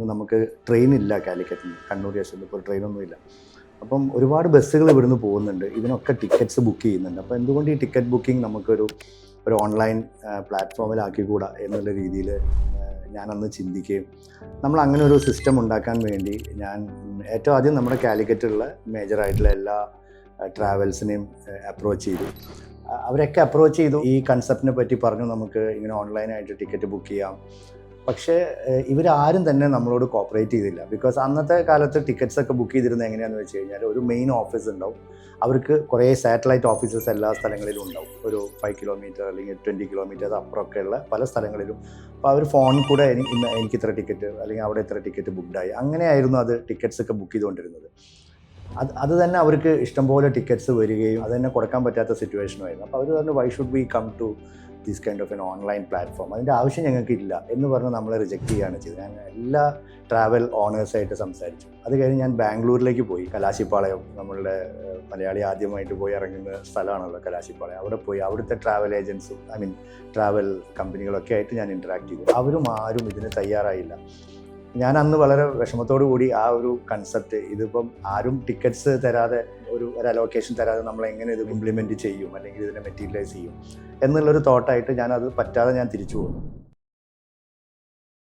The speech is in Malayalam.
അന്ന് നമുക്ക് ട്രെയിൻ ഇല്ല കാലിക്കറ്റിൽ കണ്ണൂർ സ്റ്റേഷനിൽ ഇപ്പോൾ ട്രെയിനൊന്നുമില്ല അപ്പം ഒരുപാട് ബസ്സുകൾ ഇവിടുന്ന് പോകുന്നുണ്ട്. ഇതിനൊക്കെ ടിക്കറ്റ്സ് ബുക്ക് ചെയ്യുന്നുണ്ട്. അപ്പോൾ എന്തുകൊണ്ട് ഈ ടിക്കറ്റ് ബുക്കിംഗ് നമുക്കൊരു ഒരു ഓൺലൈൻ പ്ലാറ്റ്ഫോമിലാക്കിക്കൂടാ എന്നുള്ള രീതിയിൽ ഞാനന്ന് ചിന്തിക്കുകയും നമ്മൾ അങ്ങനെ ഒരു സിസ്റ്റം ഉണ്ടാക്കാൻ വേണ്ടി ഞാൻ ഏറ്റവും ആദ്യം നമ്മുടെ കാലിക്കറ്റുള്ള മേജറായിട്ടുള്ള എല്ലാ ട്രാവൽസിനെയും അപ്രോച്ച് ചെയ്തു. അവരൊക്കെ അപ്രോച്ച് ചെയ്തു. ഈ കൺസെപ്റ്റിനെ പറ്റി പറഞ്ഞു നമുക്ക് ഇങ്ങനെ ഓൺലൈനായിട്ട് ടിക്കറ്റ് ബുക്ക് ചെയ്യാം. പക്ഷേ ഇവരാരും തന്നെ നമ്മളോട് കോപ്പറേറ്റ് ചെയ്തില്ല. ബിക്കോസ് അന്നത്തെ കാലത്ത് ടിക്കറ്റ്സ് ഒക്കെ ബുക്ക് ചെയ്തിരുന്നത് എങ്ങനെയാണെന്ന് വെച്ച് കഴിഞ്ഞാൽ ഒരു മെയിൻ ഓഫീസ് ഉണ്ടാവും. അവർക്ക് കുറേ സാറ്റലൈറ്റ് ഓഫീസസ് എല്ലാ സ്ഥലങ്ങളിലും ഉണ്ടാവും. ഒരു ഫൈവ് കിലോമീറ്റർ അല്ലെങ്കിൽ ട്വന്റി കിലോമീറ്റർ അപ്പുറമൊക്കെയുള്ള പല സ്ഥലങ്ങളിലും. അപ്പോൾ അവർ ഫോണിൽ കൂടെ എനിക്ക് ഇത്ര ടിക്കറ്റ് അല്ലെങ്കിൽ അവിടെ ഇത്ര ടിക്കറ്റ് ബുക്ക്ഡായി അങ്ങനെയായിരുന്നു അത് ടിക്കറ്റ്സ് ഒക്കെ ബുക്ക് ചെയ്തുകൊണ്ടിരുന്നത്. അത് അത് തന്നെ അവർക്ക് ഇഷ്ടംപോലെ ടിക്കറ്റ്സ് വരികയും അത് തന്നെ കൊടുക്കാൻ പറ്റാത്ത സിറ്റുവേഷനുമായിരുന്നു അപ്പോൾ അവർ പറഞ്ഞു why should be come to these kind of an online platform അതിന്റെ ആവശ്യം ഞങ്ങൾക്ക് ഇല്ല എന്ന് പറഞ്ഞ് നമ്മളെ റിജക്റ്റ് ചെയ്യുകയാണ് ചെയ്തത്. ഞാൻ എല്ലാ ട്രാവൽ ഓണേഴ്സായിട്ട് സംസാരിച്ചു. അത് കഴിഞ്ഞ് ഞാൻ ബാംഗ്ലൂരിലേക്ക് പോയി കലാശിപ്പാളയം. നമ്മളുടെ മലയാളി ആദ്യമായിട്ട് പോയി ഇറങ്ങുന്ന സ്ഥലമാണല്ലോ കലാശിപ്പാളയം. അവിടെ പോയി അവിടുത്തെ ട്രാവൽ ഏജൻസും ഐ മീൻ ട്രാവൽ കമ്പനികളൊക്കെ ആയിട്ട് ഞാൻ ഇന്ററാക്ട് ചെയ്തു. അവരും ആരും ഇതിന് തയ്യാറായില്ല. ഞാൻ അന്ന് വളരെ വിഷമത്തോടു കൂടി ആ ഒരു കൺസെപ്റ്റ് ഇതിപ്പം ആരും ടിക്കറ്റ്സ് തരാതെ ഒരു ഒരു അലോക്കേഷൻ തരാതെ നമ്മൾ എങ്ങനെ ഇത് ഇംപ്ലിമെന്റ് ചെയ്യും? അല്ലെങ്കിൽ ഇതിനെ മെറ്റീരിയലൈസ് ചെയ്യും? എന്നുള്ളൊരു തോട്ടായിട്ട് ഞാൻ അത് പറ്റാതെ ഞാൻ തിരിച്ചു പോകുന്നു